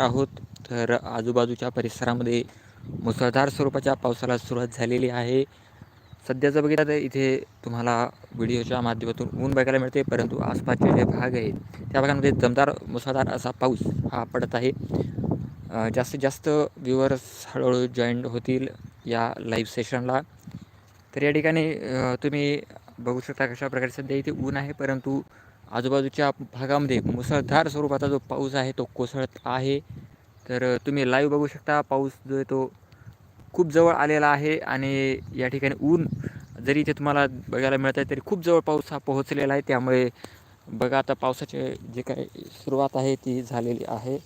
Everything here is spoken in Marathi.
आहोत. तर आजूबाजूच्या परिसरामध्ये मुसळधार स्वरूपाच्या पावसाला सुरुवात झालेली आहे. सध्याचं बघितलं तर इथे तुम्हाला व्हिडिओच्या माध्यमातून ऊन बघायला मिळते परंतु आसपासचे जे भाग आहेत त्या भागामध्ये दमदार मुसळधार असा पाऊस हा पडत आहे. जास्तीत जास्त व्ह्युअर्स हळूहळू जॉईन होतील या लाईव्ह सेशनला. तर या ठिकाणी तुम्ही बघू शकता कशा प्रकारे सध्या इथे ऊन आहे परंतु आजूबाजूच्या भागामध्ये मुसळधार स्वरूपाचा जो पाऊस आहे तो कोसळत आहे. तर तुम्ही लाईव्ह बघू शकता पाऊस जो आहे तो खूप जवळ आलेला आहे आणि या ठिकाणी ऊन जरी इथे तुम्हाला बघायला मिळत आहे तरी खूप जवळ पाऊस हा पोहोचलेला आहे. त्यामुळे बघा आता पावसाचे जे काही सुरुवात आहे ती झालेली आहे.